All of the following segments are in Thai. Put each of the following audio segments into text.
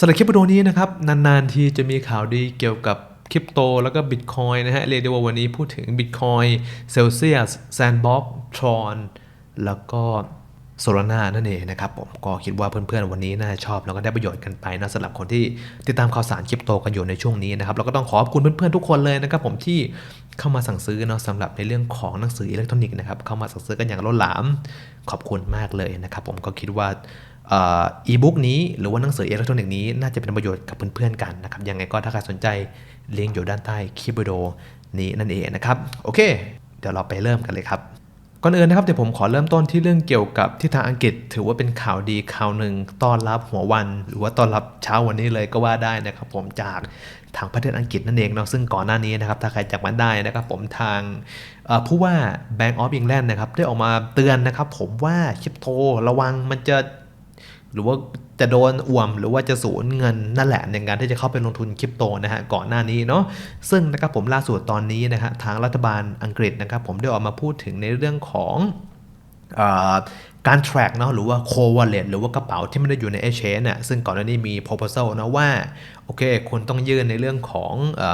สำหรับคลิปวิดีโอนี้นะครับ นานๆทีจะมีข่าวดีเกี่ยวกับคริปโตแล้วก็บิตคอยนะฮะเรียกได้ว่าวันนี้พูดถึงบิตคอยเซลเซียสแซนบ็อกทรอนแล้วก็โซลาร่านั่นเองนะครับผมก็คิดว่าเพื่อนๆวันนี้น่าจะชอบแล้วก็ได้ประโยชน์กันไปนะสำหรับคนที่ติดตามข่าวสารคริปโตกันอยู่ในช่วงนี้นะครับแล้วก็ต้องขอบคุณเพื่อนๆทุกคนเลยนะครับผมที่เข้ามาสั่งซื้อเนาะสำหรับในเรื่องของหนังสืออิเล็กทรอนิกส์นะครับเข้ามาสั่งซื้อกันอย่างล้นหลามขอบคุณมากเลยนะครับผมก็คิดว่า อีบุ๊กนี้หรือว่าหนังสืออิเล็กทรอนิกส์นี้น่าจะเป็นประโยชน์กับเพื่อนๆกันนะครับ ยังไงก็ถ้าใครสนใจลิงก์อยู่ด้านใต้คลิปวิดีโอนี้นั่นเองนะครับ โอเค เดี๋ยวเราไปเริ่มกันเลยครับ ก่อนอื่นนะครับเดี๋ยวผมขอเริ่มต้นที่เรื่องเกี่ยวกับที่ทางอังกฤษ ถือว่าเป็นข่าวดีข่าวหนึ่งต้อนรับหัววัน หรือว่าต้อนรับเช้าวันนี้เลยก็ว่าได้นะครับ ผมจากทางประเทศอังกฤษนั่นเองเนาะซึ่งก่อนหน้านี้นะครับถ้าใครจำมันได้นะครับผมทางผู้ว่า Bank of England นะครับได้ออกมาเตือนนะครับผมว่าคริปโตระวังมันจะ รือว่าจะโดนอ่วมหรือว่าจะสูญเงินนั่นแหละในการที่จะเข้าไปลงทุนคริปโตนะฮะก่อนหน้านี้เนาะซึ่งนะครับผมล่าสุดตอนนี้นะฮะทางรัฐบาลอังกฤษนะครับผมได้ออกมาพูดถึงในเรื่องของการ track เนาะหรือว่า core wallet หรือว่ากระเป๋าที่ไม่ได้อยู่ใน exchange เนี่ยซึ่งก่อนหน้านี้มี proposal นะว่า โอเคคุณต้องยื่นในเรื่องของอ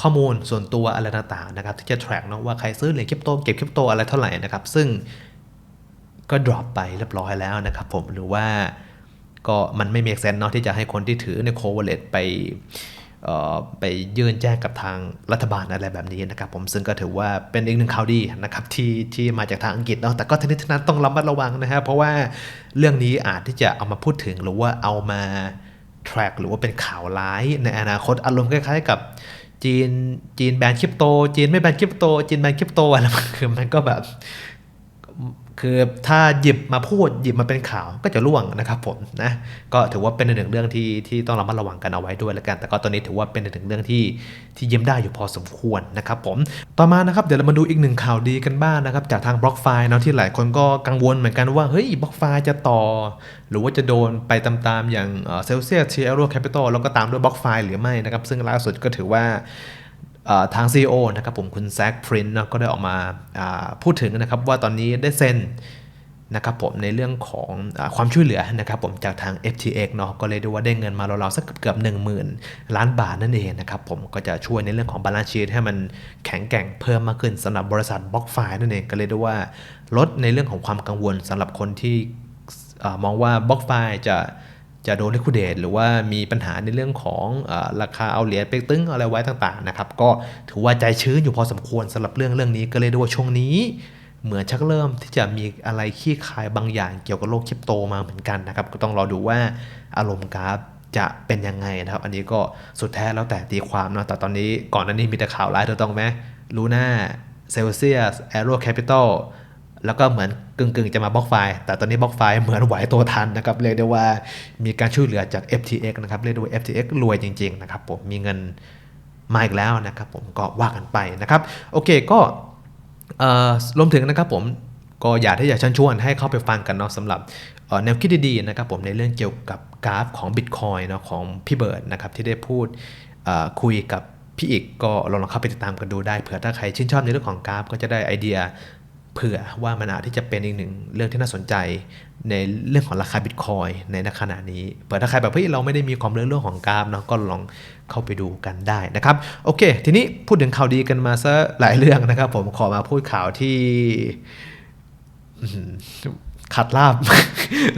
ข้อมูลส่วนตัวอะไรต่างๆนะครับที่จะ track เนาะว่าใครซื้อเหรียญคริปโตเก็บคริปโตอะไรเท่าไหร่นะครับซึ่งก็ drop ไปเรียบร้อยแล้วนะครับผมหรือว่า ก็มันไม่มีเซนเนาะที่จะให้คนที่ถือในโคเวเลตไปไปยื่นแจ้งกับทางรัฐบาลอะไรแบบนี้นะครับผมซึ่งก็ถือว่าเป็นอีกหนึ่งข่าวดีนะครับที่ที่มาจากทางอังกฤษเนาะแต่ก็ทั้งนี้ทั้งนั้นต้องระมัดระวังนะฮะเพราะว่าเรื่องนี้อาจที่จะเอามาพูดถึงหรือว่าเอามา track หรือว่าเป็นข่าวร้ายในอนาคตอารมณ์คล้ายๆ กับจีนจีนแบนคริปโต จีนไม่แบนคริปโตจีนแบนคริปโตอะไรมันคือมันก็แบบ คือถ้าหยิบมาพูดหยิบมาเป็นข่าวก็จะล่วงนะครับผมนะก็ถือว่าเป็นหนึ่งเรื่องที่ที่ต้องระมัดระวังกันเอาไว้ด้วยแล้วกัน แต่ก็ตอนนี้ถือว่าเป็นหนึ่งเรื่องที่ที่ยิ้มได้อยู่พอสมควรนะครับผมต่อมานะครับเดี๋ยวเรามาดูอีกหนึ่งข่าวดีกันบ้างนะครับจากทางบล็อกไฟล์เนาะที่หลายคนก็กังวลเหมือนกันว่าเฮ้ยบล็อกไฟล์จะต่อ หรือว่าจะโดนไปตามๆอย่างเซลเซียสเชียร์โรแคปิตอลแล้วก็ตามด้วยบล็อกไฟล์หรือไม่นะครับซึ่งล่าสุดก็ถือว่า ทาง CEO นะครับผมคุณแซคพรินนะก็ได้ออกมาพูดถึงนะครับว่าตอนนี้ได้เซ็นนะครับผมในเรื่องของอความช่วยเหลือนะครับผมจากทาง FTX เนาะก็เลยดูว่าได้เงินมาราวๆสักเกือบ 1 0,000 ล้านบาทนั่นเองนะครับผมก็จะช่วยในเรื่องของบาลานซ์ชีตให้มันแข็งแกร่งเพิ่มมากขึ้นสำหรับบริษัทบล็อกไฟนั่นเองก็เลยดูว่าลดในเรื่องของความกังวลสำหรับคนที่มองว่าบล็อกไฟจะ จะโดนลิควิดเดตหรือว่ามีปัญหาในเรื่องของอราคาเอาเหรียญไปตึ้งอะไรไว้ต่างๆนะครับก็ถือว่าใจชื้นอยู่พอสมควรสำหรับเรื่องเรื่องนี้ก็เลยดูว่าช่วงนี้ เหมือนชักเริ่มที่จะมีอะไรขี้คายบางอย่างเกี่ยวกับโลกคริปโตมาเหมือนกันนะครับก็ต้องรอดูว่าอารมณ์กราฟจะเป็นยังไงนะครับ อันนี้ก็สุดแท้แล้วแต่ตีความเนาะแต่ตอนนี้ก่อนหน้านี้มีแต่ข่าวร้ายถูกต้องไหมลูน่าเซลเซียสแอโรแคปิตอล แล้วก็เหมือนกึ่งๆ จะมาบล็อกไฟล์ แต่ตอนนี้บล็อกไฟล์เหมือนไหวตัวทันนะครับ เรียกได้ว่ามีการช่วยเหลือจาก FTX นะครับ เรียกได้ว่า FTX รวยจริงๆนะครับผมมีเงินมาอีกแล้วนะครับผมก็ว่ากันไปนะครับ โอเคก็รวมถึงนะครับผมก็อยากที่จะเชิญชวนให้เข้าไปฟังกันเนาะสำหรับแนวคิดดีๆนะครับผมในเรื่องเกี่ยวกับกราฟของ Bitcoin เนาะของพี่เบิร์ดนะครับที่ได้พูดคุยกับพี่อีกก็ลองเข้าไปติดตามกันดูได้เผื่อถ้าใครชื่นชอบในเรื่องของกราฟก็จะได้ไอเดีย เผื่อว่ามันอาจที่จะเป็นอีกหนึ่งเรื่องที่น่าสนใจในเรื่องของราคาบิตคอยในขณะนี้เผื่อถ้าใครแบบเฮ้ยเราไม่ได้มีความเรื่องเรื่องของกราฟเนาะก็ลองเข้าไปดูกันได้นะครับ โอเค ทีนี้พูดถึงข่าวดีกันมาซะหลายเรื่องนะครับ ผมขอมาพูดข่าวที่ขัดลาบ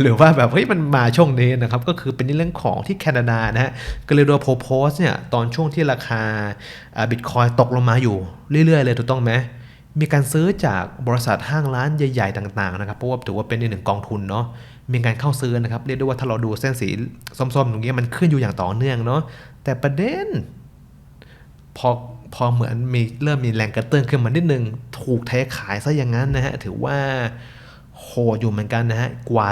หรือว่าแบบเฮ้ยมันมาช่วงนี้นะครับ ก็คือเป็นเรื่องของที่แคนาดานะฮะก็เลยโดยโพโพสเนี่ยตอนช่วงที่ราคาบิตคอยตกลงมาอยู่เรื่อยๆเลยถูกต้องไหม มีการซื้อจากบริษัทห้างร้านใหญ่ ๆ ต่างๆนะครับเพราะว่าถือว่าเป็นอีกหนึ่งกองทุนเนาะมีการเข้าซื้อนะครับเรียกได้ว่าถ้าเราดูเส้นสีส้มๆตรงนี้มันขึ้นอยู่อย่างต่อเนื่องเนาะแต่ประเด็นพอพอเหมือนมีเริ่มมีแรงกระเตื้องขึ้นมานิดนึง ถูกเทขายซะอย่างนั้นนะฮะถือว่าโหอยู่เหมือนกันนะฮะกว่า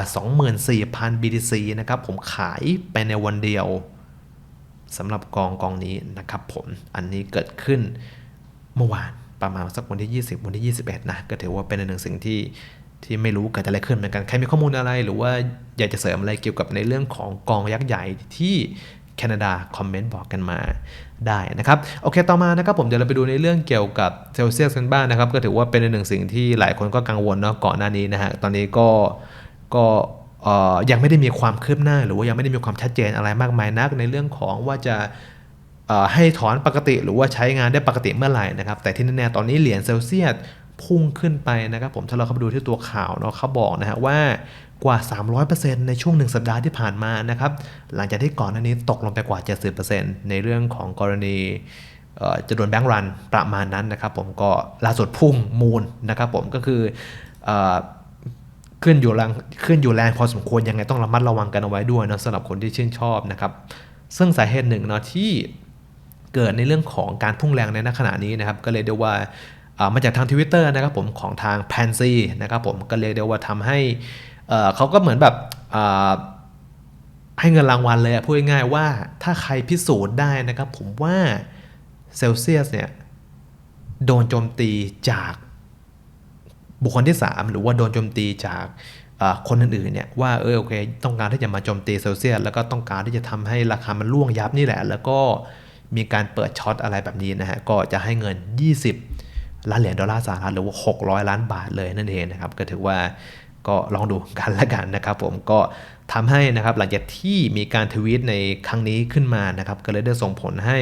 24,000 BTC นะครับผมขายไปในวันเดียวสำหรับกองกองนี้นะครับผมอันนี้เกิดขึ้นเมื่อวาน ประมาณสักวันที่ 20 วันที่ 21 นะ ก็ถือว่าเป็นหนึ่งสิ่งที่ที่ไม่รู้เกิดอะไรขึ้นเหมือนกัน ใครมีข้อมูลอะไร หรือว่าอยากจะเสริมอะไรเกี่ยวกับในเรื่องของกองยักษ์ใหญ่ที่แคนาดาคอมเมนต์บอกกันมาได้นะครับ โอเคต่อมานะครับผมเดี๋ยวเราไปดูในเรื่องเกี่ยวกับเซลเซียสกันบ้างนะครับ ก็ถือว่าเป็นหนึ่งสิ่งที่หลายคนก็กังวลเนาะก่อนหน้านี้นะฮะตอนนี้ก็ก็ยังไม่ได้มีความคืบหน้า หรือว่ายังไม่ได้มีความชัดเจนอะไรมากมายนัก ในเรื่องของว่าจะ ให้ถอนปกติหรือว่าใช้งานได้ปกติเมื่อไหร่นะครับ แต่ที่แน่ๆตอนนี้เหรียญเซลเซียสพุ่งขึ้นไปนะครับ ผมถ้าเราเข้าไปดูที่ตัวข่าวเนาะเขาบอกนะฮะว่ากว่า 300%ในช่วงหนึ่งสัปดาห์ที่ผ่านมานะครับ หลังจากที่ก่อนหน้านี้ตกลงไปกว่า 70%ในเรื่องของกรณีเจะโดนแบงก์รันประมาณนั้นนะครับ ผมก็ล่าสุดพุ่งมูลนะครับ ผมก็คือเอ่อขึ้นอยู่แรงขึ้นอยู่แรงพอสมควรยังไงต้องระมัดระวังกันเอาไว้ด้วยนะสำหรับคนที่ชื่นชอบนะครับ ซึ่งสาเหตุหนึ่งเนาะที่ เกิดในเรื่องของการพุ่งแรงในณขณะนี้นะครับ ก็เลยเรียกว่ามาจากทางทวิตเตอร์นะครับผมของทางแพนซีนะครับผมก็เลยเรียกว่าทำให้เขาก็เหมือนแบบให้เงินรางวัลเลยพูดง่ายๆว่าถ้าใครพิสูจน์ได้นะครับ ผมว่าเซลเซียสเนี่ยโดนโจมตีจากบุคคลที่ 3 หรือว่าโดนโจมตีจากคนอื่นๆเนี่ยว่าเออโอเค ต้องการที่จะมาโจมตีเซลเซียสแล้วก็ต้องการที่จะทำให้ราคามันล่วงยับนี่แหละ แล้วก็ มีการเปิดช็อตอะไรแบบนี้นะฮะก็จะให้เงิน 20 ล้านเหรียญดอลลาร์สหรัฐหรือว่า 600 ล้านบาทเลยนั่นเองนะครับก็ถือว่าก็ลองดูกันละกันนะครับผมก็ทำให้นะครับหลังจากที่มีการทวีตในครั้งนี้ขึ้นมานะครับก็เลยได้ส่งผลให้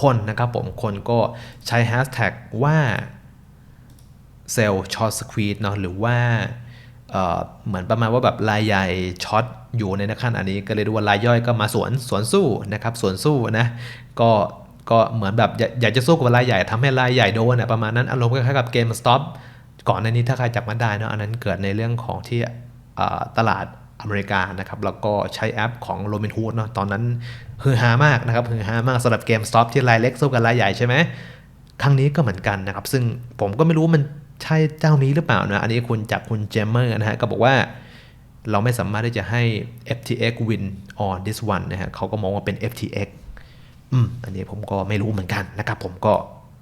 คนนะครับผมคนก็ใช้แฮชแท็กว่าเซลล์ช็อตสควีดเนาะหรือว่าเอ่อเหมือนประมาณว่าแบบรายใหญ่ช็อต อยู่ในขั้นอันนี้ก็เลยดูว่ารายย่อยก็มาสวนสวนสู้นะครับสวนสู้นะก็ก็เหมือนแบบอยากจะสู้กับรายใหญ่ทำให้รายใหญ่โดนอะประมาณนั้นอารมณ์คล้ายๆกับเกมสต็อปก่อนในนี้ถ้าใครจับมาได้นะอันนั้นเกิดในเรื่องของที่ตลาดอเมริกานะครับแล้วก็ใช้แอปของ Robinhood เนาะตอนนั้นฮือฮามากนะครับฮือฮามากสำหรับเกมสต็อปที่รายเล็กสู้กับรายใหญ่ใช่ไหมครั้งนี้ก็เหมือนกันนะครับ ซึ่งผมก็ไม่รู้มันใช่เจ้านี้หรือเปล่านะอันนี้คุณจากคุณเจมเมอร์นะฮะก็บอกว่า เราไม่สามารถที่จะให้ FTX win on this one นะฮะเขาก็มองว่าเป็น FTX อืมอันนี้ผมก็ไม่รู้เหมือนกันนะครับผมก็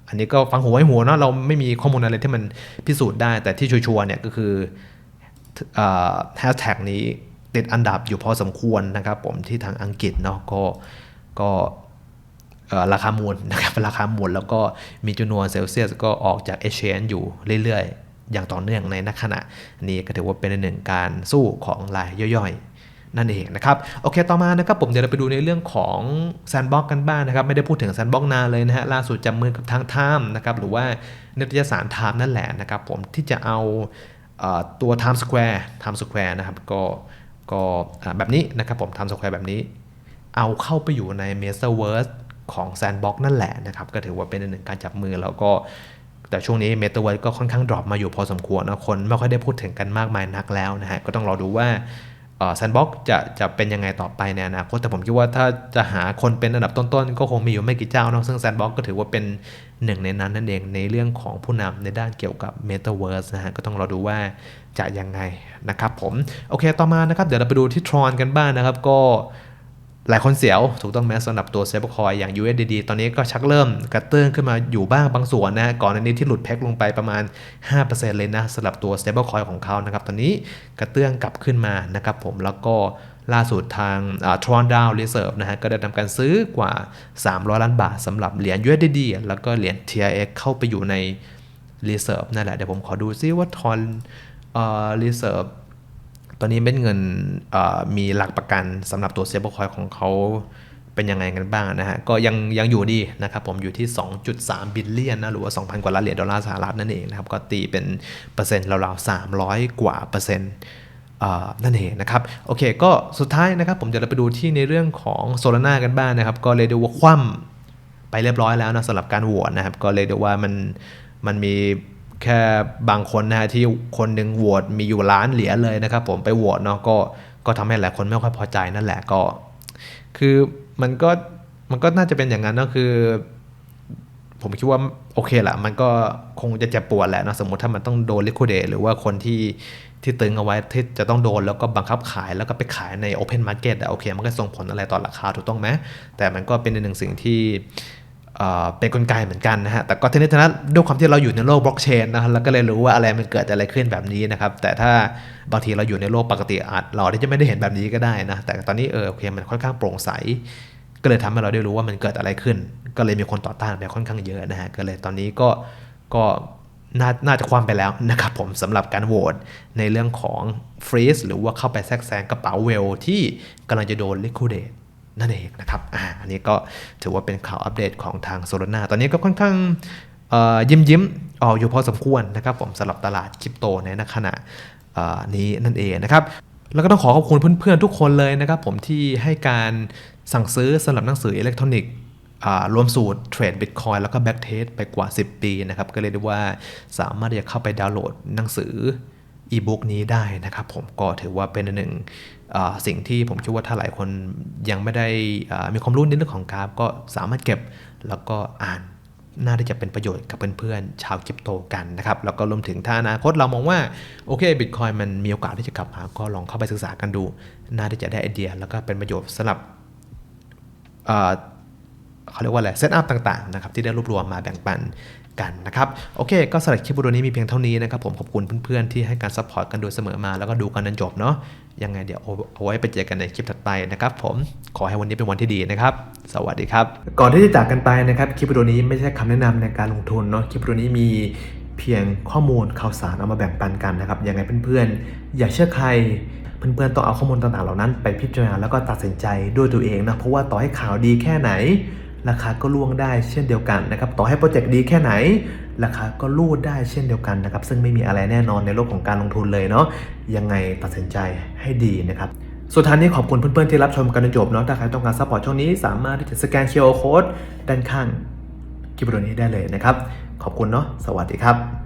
อันนี้ก็ฟังหัวไว้หัวเนาะเราไม่มีข้อมูลอะไรที่มันพิสูจน์ได้ แต่ที่ชัวร์ๆเนี่ยก็คือแฮชแท็กนี้ติดอันดับอยู่พอสมควรนะครับผมที่ทางอังกฤษเนาะก็ก็ราคามูลนะครับราคามูลแล้วก็มีจำนวนเซลเซียสก็ออกจากเอเชียนอยู่เรื่อยๆ อย่างต่อเนื่องในนักขณะ นี้ก็ถือว่าเป็นหนึ่งการสู้ของรายย่อยๆ นั่นเองนะครับ โอเคต่อมานะครับผมเดี๋ยวเราไปดูในเรื่องของแซนบ็อกกันบ้างนะครับ ไม่ได้พูดถึงแซนบ็อกนานเลยนะฮะล่าสุดจับมือกับทางไทม์นะครับหรือว่านิตยสารไทม์นั่นแหละนะครับผมที่จะเอาเออตัว Times Square Times Square นะครับก็ก็แบบนี้นะครับผม Times Square แบบนี้ เอาเข้าไปอยู่ใน Metaverse ของ Sandbox นั่นแหละนะครับ ก็ถือว่าเป็นหนึ่งการจับมือแล้วก็ แต่ช่วงนี้ Metaverse ก็ค่อนข้างดรอปมาอยู่พอสมควรนะคนไม่ค่อยได้พูดถึงกันมากมายนักแล้วนะฮะก็ต้องรอดูว่าแซนบ็อกจะจะเป็นยังไงต่อไปในอนาคตแต่ผมคิดว่าถ้าจะหาคนเป็นอันดับต้นๆ ก็คงมีอยู่ไม่กี่เจ้าเนะซึ่งแซนบ็อกก็ถือว่าเป็นหนึ่งในนั้นนั่นเองในเรื่องของผู้นำในด้านเกี่ยวกับ Metaverse นะฮะก็ต้องรอดูว่าจะยังไงนะครับผม โอเคต่อมานะครับ เดี๋ยวเราไปดูที่ Tron กันบ้างนะครับ ก็ หลายคนเสียวถูกต้องไหมสำหรับตัว s t a b l e coin อย่าง USDD ตอนนี้ก็ชักเริ่มกระเตื้องขึ้นมาอยู่บ้างบางส่วนนะ ก่อนอันนี้ที่หลุดแพ็กลงไปประมาณ 5%เลยนะสำหรับตัว stable coin ของเขานะครับ ตอนนี้กระเตื้องกลับขึ้นมานะครับผมแล้วก็ล่าสุดทาง t r o n d o w n Reserve นะฮะก็ได้ทำการซื้อกว่า 300 ล้านบาทสำหรับเหรียญ USDD แล้วก็เหรียญ TRX เข้าไปอยู่ใน Reserve นั่นแหละเดี๋ยวผมขอดูซิว่า Tron เอ่อ Reserve ตอนนี้เม็ดเงินมีหลักประกันสำหรับตัวเซเบอร์คอยของเขาเป็นยังไงกันบ้างนะฮะ ก็ยังยังอยู่ดีนะครับผมอยู่ที่ 2.3 บิลเลียนนะหรือว่า 2,000 กว่าล้านเหรียญดอลลาร์สหรัฐนั่นเองนะครับ ก็ตีเป็นเปอร์เซ็นต์ราวๆ 300 กว่าเปอร์เซ็นต์นั่นเองนะครับ โอเคก็สุดท้ายนะครับ ผมจะไปดูที่ในเรื่องของโซลาร่ากันบ้างนะครับ ก็เลยดูว่าคว่ำไปเรียบร้อยแล้วนะสำหรับการโหวตนะครับ ก็เลยดียวว่ามันมันมี แค่บางคนนะฮะที่คนหนึ่งโหวตมีอยู่ล้านเหรียญเลยนะครับผมไปโหวตเนาะก็ก็ทำให้หลายคนไม่ค่อยพอใจนั่นแหละก็ คือมันก็มันก็น่าจะเป็นอย่างนั้นก็คือ ผมคิดว่าโอเคแหละมันก็คงจะเจ็บปวดแหละนะสมมติถ้ามันต้องโดนลิค i เดหรือว่าคนที่ที่ตึงเอาไว้ที่จะต้องโดนแล้วก็บังคับขายแล้วก็ไปขายใน Open Market อะโอเค มันก็ส่งผลอะไรต่อราคาถูกต้องไหมแต่มันก็เป็นหนึ่งสิ่งที่ เป็นกลไกเหมือนกันนะฮะ แต่ก็ทีนี้ทีนั้นด้วยความที่เราอยู่ในโลกบล็อกเชนนะเราก็เลยรู้ว่าอะไรมันเกิดอะไรขึ้นแบบนี้นะครับ แต่ถ้าบางทีเราอยู่ในโลกปกติอาจเราจะไม่ได้เห็นแบบนี้ก็ได้นะ แต่ตอนนี้เออโอเคมันค่อนข้างโปร่งใส ก็เลยทำให้เราได้รู้ว่ามันเกิดอะไรขึ้น ก็เลยมีคนต่อต้านไปค่อนข้างเยอะนะฮะ ก็เลยตอนนี้ก็ก็นาน่าจะคว่ำไปแล้วนะครับผมสำหรับการโหวตในเรื่องของฟรีซหรือว่าเข้าไปแทรกแซงกระเป๋าเวลที่กำลังจะโดนลิค i เดต นั่นเองนะครับอ่าอันนี้ก็ถือว่าเป็นข่าวอัปเดตของทางโซลนาตอนนี้ก็ค่อนข้างยิ้มยิ้มๆออกอยู่พอสมควรนะครับผมสำหรับตลาดคริปโตในขณะนี้นั่นเองนะครับแล้วก็ต้องขอขอบคุณเพื่อนๆทุกคนเลยนะครับผมที่ให้การสั่งซื้อสำหรับหนังสืออิเล็กทรอนิกส์รวมสูตรเทรดบิตคอยแล้วก็แบ็กเทสไปกว่า 10 ปีนะครับ ก็เลยกได้ว่าสามารถที่จะเข้าไปดาวน์โหลดหนังสืออีบุ๊กนี้ได้นะครับผมก็ถือว่าเป็นหนึ่ง สิ่งที่ผมคิดว่าถ้าหลายคนยังไม่ได้มีความรู้ในเรื่องของกราฟ ก็สามารถเก็บแล้วก็อ่านน่าที่จะเป็นประโยชน์กับเพื่อนๆ ชาวคริปโตกันนะครับ แล้วก็รวมถึงถ้าอนาคตเรามองว่า โอเคบิตคอยมันมีโอกาสที่จะกลับมา ก็ลองเข้าไปศึกษากันดู น่าที่จะได้ไอเดีย แล้วก็เป็นประโยชน์สำหรับเขาเรียกว่าอะไรเซตอัพต่างๆนะครับที่ได้รวบรวมมาแบ่งปัน กันนะครับ โอเค ก็สำหรับคลิปวิดีโอนี้มีเพียงเท่านี้นะครับผมขอบคุณเพื่อนๆ ที่ให้การซัพพอร์ตกันโดยเสมอมา แล้วก็ดูกันจนจบเนาะยังไงเดี๋ยวเอาเอาไว้ไปเจอกันในคลิปถัดไปนะครับผมขอให้วันนี้เป็นวันที่ดีนะครับ สวัสดีครับ ก่อนที่จะจากกันไปนะครับคลิปวิดีโอนี้ไม่ใช่คำแนะนำในการลงทุนเนาะคลิปวิดีโอนี้มีเพียงข้อมูลข่าวสารเอามาแบ่งปันกันนะครับยังไงเพื่อนๆ อย่าเชื่อใครเพื่อนๆต้องเอาข้อมูลต่างๆเหล่านั้นไปพิจารณาแล้วก็ตัดสินใจด้วยตัวเองนะเพราะว่าต่อให้ข่าวดีแค่ไหน ราคาก็ล่วงได้เช่นเดียวกันนะครับต่อให้โปรเจกต์ดีแค่ไหน ราคาก็ลูดได้เช่นเดียวกันนะครับซึ่งไม่มีอะไรแน่นอนในโลกของการลงทุนเลยเนาะยังไงตัดสินใจให้ดีนะครับสุดท้ายนี้ขอบคุณเพื่อนๆที่รับชมกันจนจบเนาะถ้าใครต้องการซัพพอร์ตช่องนี้สามารถที่จะสแกน QR Code ด้านข้างคลิปวิดีโอนี้ได้เลยนะครับ ขอบคุณเนาะสวัสดีครับ